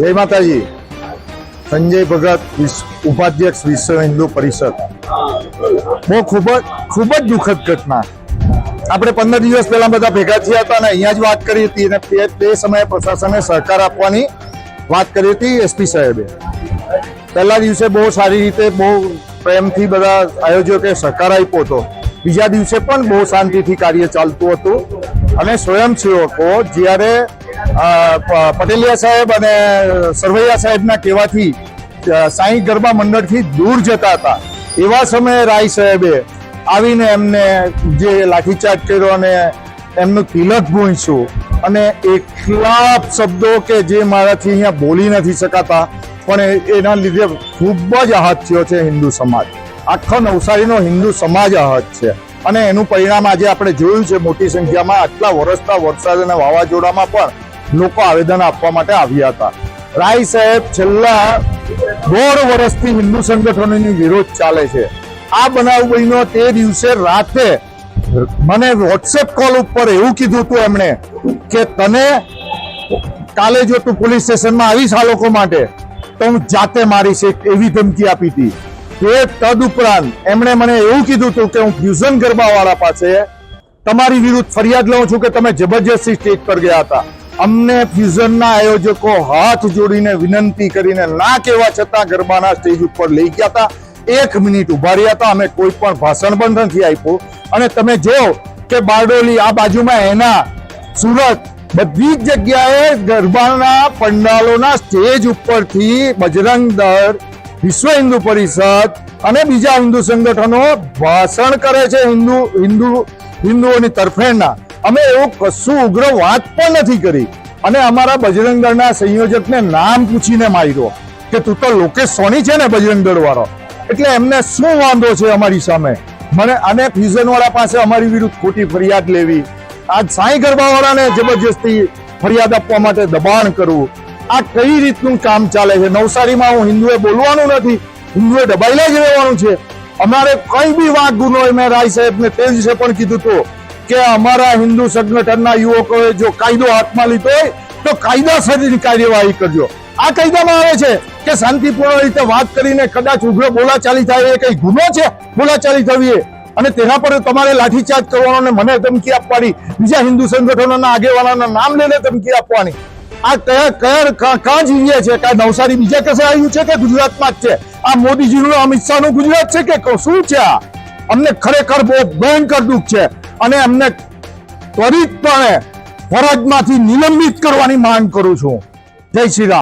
જય માતાજી. સંજય ભગત ઉપાધ્યક્ષ વિશ્વ હિન્દુ પરિષદ. બહુ ખૂબ જ ખૂબ જ દુઃખદ ઘટના. આપણે પંદર દિવસ પહેલા બધા ભેગા થયા હતા અને અહીંયા જ વાત કરી હતી અને તે સમયે પ્રશાસને સહકાર આપવાની વાત કરી હતી એસપી સાહેબે. પહેલા દિવસે બહુ સારી રીતે, બહુ પ્રેમથી બધા આયોજકે સહકાર આપ્યો હતો. બીજા દિવસે પણ બહુ શાંતિથી કાર્ય ચાલતું હતું. અને સ્વયંસેવકો જ્યારે પટેલિયા સાહેબ અને સરવૈયા સાહેબના કહેવાથી સાંઈ ગરબા મંડળથી દૂર જતા હતા. એવા સમયે રાય સાહેબે આવીને એમને જે લાઠીચાર્જ કર્યો અને એમનું તિલક ભૂંચ્યું અને એટલા શબ્દો કે જે મારાથી અહીંયા બોલી નથી શકાતા, પણ એના લીધે ખૂબ જ આહત થયો છે હિન્દુ સમાજ. આખો નવસારીનો હિન્દુ સમાજ આહત છે. અને એનું પરિણામ આજે આપણે જોયું છે મોટી સંખ્યામાં, આટલા વરસતા વરસાદ અને વાવાઝોડામાં પણ. લોકો આવેદન આપવા માટે આવ્યા હતા. રાય સાહેબ છેલ્લા દોઢ વર્ષથી હિન્દુ સંગઠનોની વિરોધ ચાલે છે. આ બનાવ બન્યો તે દિવસે રાતે મને વોટ્સએપ કોલ ઉપર એવું કીધું હતું એમણે કે, તને કાલે જો તું પોલીસ સ્ટેશનમાં આવીશ આ લોકો માટે, તો હું જાતે મારીશ એવી ધમકી આપી હતી. એ તદ ઉપરાંત એમણે મને એવું કીધું હતું કે, હું ફ્યુઝન ગરબાવાળા પાસે તમારી વિરુદ્ધ ફરિયાદ લઉં છું કે તમે જબરજસ્તી સ્ટેજ પર ગયા હતા. અમને ફ્યુઝનના આયોજકો હાથ જોડીને વિનંતી કરીને ના કહેવા છતાં ગરબાના સ્ટેજ ઉપર લઈ ગયા હતા. એક મિનિટ ઊભા રહ્યા હતા. અમે કોઈ પણ ભાષણ પણ નથી આપ્યું. અને તમે જો કે બારડોલી આ બાજુમાં એના સુરત બધી જ જગ્યાએ ગરબાના પંડાલોના સ્ટેજ ઉપરથી બજરંગ દળ, વિશ્વ હિન્દુ પરિષદ અને બીજા હિન્દુ સંગઠનો ભાષણ કરે છે હિન્દુ હિન્દુ, હિન્દુઓની તરફેણના. અમે એવું કશું ઉગ્ર વાત પણ નથી કરી. અને અમારા બજરંગ દળના સંયોજકને નામ પૂછીને માર્યો કે તું તો લોકેશ સોની છે ને બજરંગ વાળો એટલે એમને શું વાંધો છે અમારી સામે? મને અને ફ્યુઝન વાળા પાસે અમારી વિરુદ્ધ ખોટી ફરિયાદ લેવી, આજ સાંઈ ગરબાવાળાને જબરજસ્તી ફરિયાદ આપવા માટે દબાણ કરવું, આ કઈ રીતનું કામ ચાલે છે? નવસારીમાં હું હિન્દુએ બોલવાનું નથી, હિન્દુએ દબાયેલા જ રહેવાનું છે. અમારે કઈ બી વાત ગુનો મેં રાય સાહેબને તે દિવસે પણ કીધું હતું. કે અમારા હિન્દુ સંગઠનના યુવકોએ જો કાયદો હાથમાં લીધો હોય, તો કાયદાસરની કાર્યવાહી કરજો. આ કાયદામાં આવે છે કે શાંતિપૂર્ણ રીતે વાત કરીને કદાચ ઉગ્ર બોલાચાલી થાય, એ કઈ ગુનો છે? બોલાચાલી થવી એ. અને તેના પર તમારે લાઠીચાર્જ કરવાનો ને મને ધમકી આપવાની, બીજા હિન્દુ સંગઠનોના આગેવાનોના નામ લઈને ધમકી આપવાની. આ કયા કયા, કાં જીવીએ છે? કાં નવસારી બીજા કસે આવ્યું છે કે ગુજરાતમાં જ છે? આ મોદીજીનું, અમિત શાહનું ગુજરાત છે કે શું છે આ? અમને ખરેખર બહુ ભયંકર દુઃખ છે. અને એમને ત્વરિતપણે ફરજમાંથી નિલંબિત કરવાની માંગ કરું છું. જય શ્રી રામ.